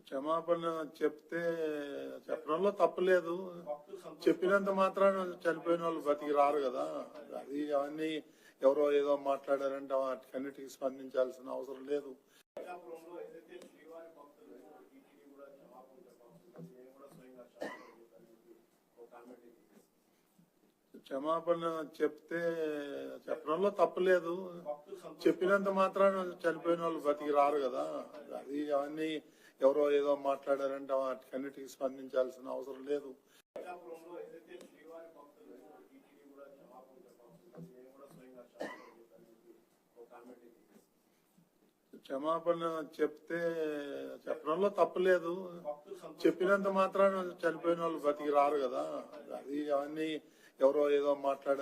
క్షమాపణ చెప్తే చెప్పడంలో తప్పలేదు చెప్పినంత మాత్రాన చనిపోయిన వాళ్ళు బతికి రారు కదా. అది అవన్నీ ఎవరో ఏదో మాట్లాడారంటే వాటికన్నిటికీ స్పందించాల్సిన అవసరం లేదు. క్షమాపణ చెప్తే చెప్పడంలో తప్పలేదు చెప్పినంత మాత్రాన చనిపోయిన వాళ్ళు బతికి రారు కదా. అది అవన్నీ ఎవరో ఏదో మాట్లాడారంటే వాటికన్నిటికీ స్పందించాల్సిన అవసరం లేదు. క్షమాపణ చెప్తే చెప్పడంలో తప్పలేదు చెప్పినంత మాత్రాన చనిపోయిన వాళ్ళు బతికి రారు కదా. అది అవన్నీ ఎవరో ఏదో మాట్లాడారు.